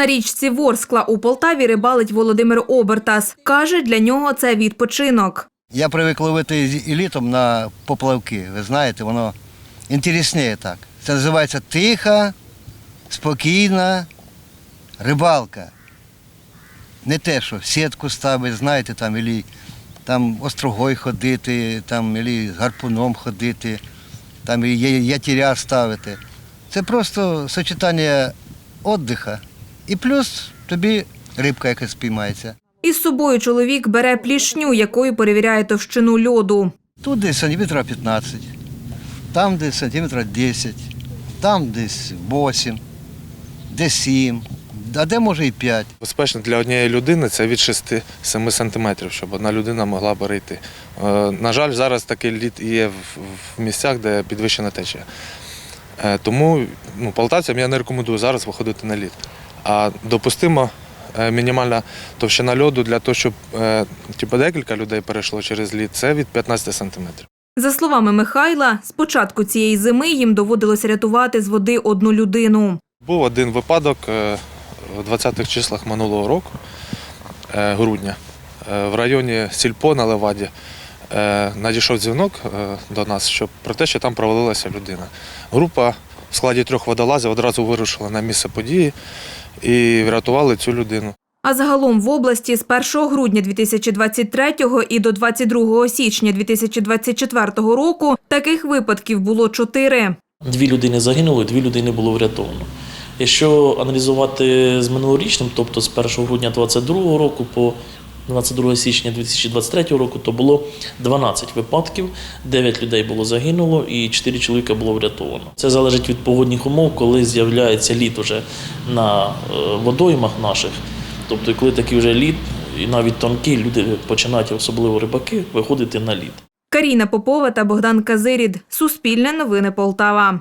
На річці Ворскла у Полтаві рибалить Володимир Обертас. Каже, для нього це відпочинок. Я привик ловити і літом на поплавки. Ви знаєте, воно інтересніше так. Це називається тиха, спокійна рибалка. Не те, що сітку ставити, знаєте, там, ілі, там острогой ходити, там, ілі гарпуном ходити, там ілі ятіря ставити. Це просто сочетання віддиха. І плюс тобі рибка якась спіймається. Із собою чоловік бере плішню, якою перевіряє товщину льоду. Тут десь сантиметра 15, там десь сантиметра 10, там десь 8, десь 7, а де може і 5. Безпечно для однієї людини це від 6-7 сантиметрів, щоб одна людина могла перейти. Е, На жаль, зараз такий лід є в- місцях, де підвищена течія. Е, Тому ну, полтавцям я не рекомендую зараз виходити на лід. А допустимо е, мінімальна товщина льоду для того, щоб е, типу, декілька людей перейшло через лід, це від 15 сантиметрів. За словами Михайла, з початку цієї зими їм доводилося рятувати з води одну людину. Був один випадок е, в 20-х числах минулого року, е, грудня, е, в районі Сільпо на Леваді. е, Надійшов дзвінок е, до нас, що про те, що там провалилася людина. Група в складі трьох водолазів одразу вирушила на місце події і врятували цю людину. А загалом в області з 1 грудня 2023 і до 22 січня 2024 року таких випадків було чотири. Дві людини загинули, дві людини було врятовано. Якщо аналізувати з минулорічним, тобто з 1 грудня 2022 року по 22 січня 2023 року, то було 12 випадків, 9 людей було загинуло і 4 чоловіка було врятовано. Це залежить від погодних умов, коли з'являється лід уже на е, водоймах наших. Тобто, коли такий вже лід, і навіть тонкий, люди починають, особливо рибаки, виходити на лід. Каріна Попова та Богдан Казирід. Суспільне новини Полтава.